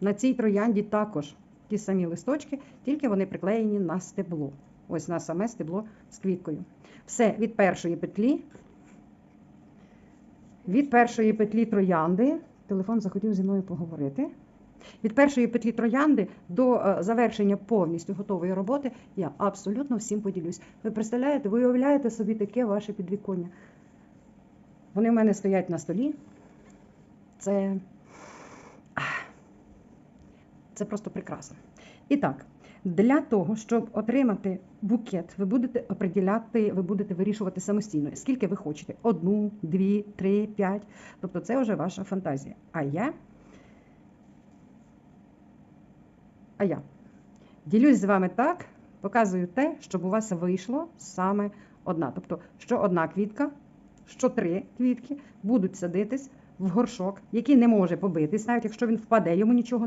На цій троянді також ті самі листочки, тільки вони приклеєні на стебло. Ось на саме стебло з квіткою. Все від першої петлі. Від першої петлі троянди. Телефон захотів зі мною поговорити. Від першої петлі троянди до е, завершення повністю готової роботи я абсолютно всім поділюсь. Ви представляєте, ви уявляєте собі таке ваше підвіконня. Вони в мене стоять на столі. Це, це просто прекрасно. І так, для того, щоб отримати букет, ви будете определяти, ви будете вирішувати самостійно, скільки ви хочете: одну, дві, три, п'ять. Тобто це вже ваша фантазія. А я. А я ділюсь з вами так, показую те, щоб у вас вийшло саме одна. Тобто, що одна квітка, що три квітки будуть садитись в горшок, який не може побитись, навіть якщо він впаде, йому нічого